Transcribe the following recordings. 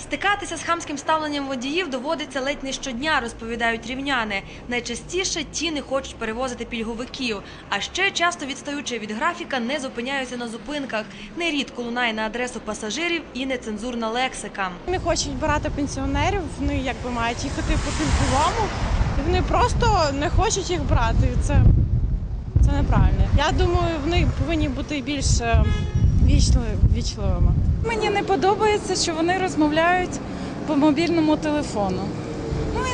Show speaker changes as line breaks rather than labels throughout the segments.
Стикатися з хамським ставленням водіїв доводиться ледь не щодня, розповідають рівняни. Найчастіше ті не хочуть перевозити пільговиків, а ще часто відстаючи від графіка, не зупиняються на зупинках. Нерідко лунає на адресу пасажирів і нецензурна лексика.
Не хочуть брати пенсіонерів, вони якби мають їхати по пільговому, вони просто не хочуть їх брати. Це, це неправильно. Я думаю, вони повинні бути більш е, вічливими.
Мені не подобається, що вони розмовляють по мобільному телефону.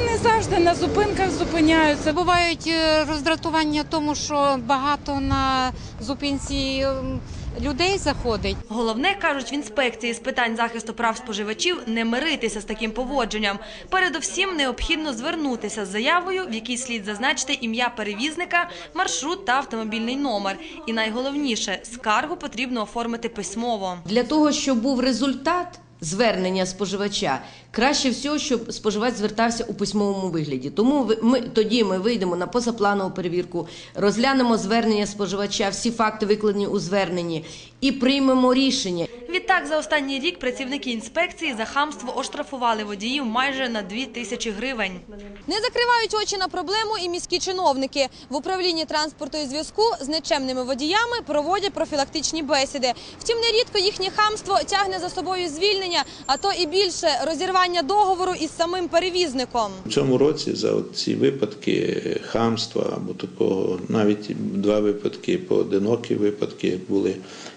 Не завжди на зупинках зупиняються.
Бувають е, роздратування тому, що багато на зупинці ем, людей заходить.
Головне, кажуть в інспекції з питань захисту прав споживачів, не миритися з таким поводженням. Передовсім необхідно звернутися з заявою, в якій слід зазначити ім'я перевізника, маршрут та автомобільний номер. І найголовніше, скаргу потрібно оформити письмово.
Для того, щоб був результат звернення споживача, краще всього, щоб споживач звертався у письмовому вигляді. Тому ми тоді ми вийдемо на позапланову перевірку, розглянемо звернення споживача, всі факти викладені у зверненні і приймемо рішення.
Відтак, за останній рік працівники інспекції за хамство оштрафували водіїв майже на 2 тисячі гривень.
Не закривають очі на проблему і міські чиновники. В управлінні транспорту і зв'язку з нечемними водіями проводять профілактичні бесіди. Втім, нерідко їхнє хамство тягне за собою звільнення, а то і більше розірвання договору із самим перевізником.
У цьому році за ці випадки хамства або такого, навіть два випадки, поодинокі випадки були.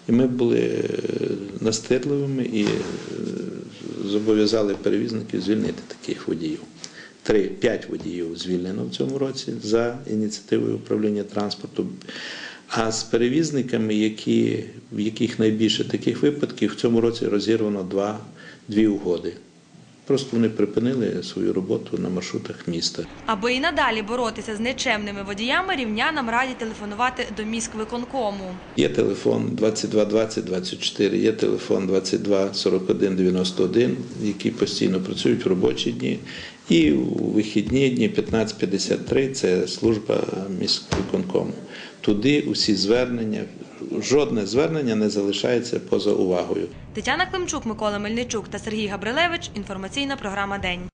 І ми були е, настирливими і е, зобов'язали перевізників звільнити таких водіїв. Три, п'ять водіїв звільнено в цьому році за ініціативою управління транспорту. А з перевізниками, які, в яких найбільше таких випадків, в цьому році розірвано два, дві угоди. Просто вони припинили свою роботу на маршрутах міста.
Аби і надалі боротися з нечемними водіями, рівнянам раді телефонувати до міськвиконкому.
Є телефон 22 20 24, є телефон 22 41 91, які постійно працюють в робочі дні. І у вихідні дні 1553 це служба міськвиконкому. Туди усі звернення, жодне звернення не залишається поза увагою.
Тетяна Климчук, Микола Мельничук та Сергій Габрилевич. Інформаційна програма День.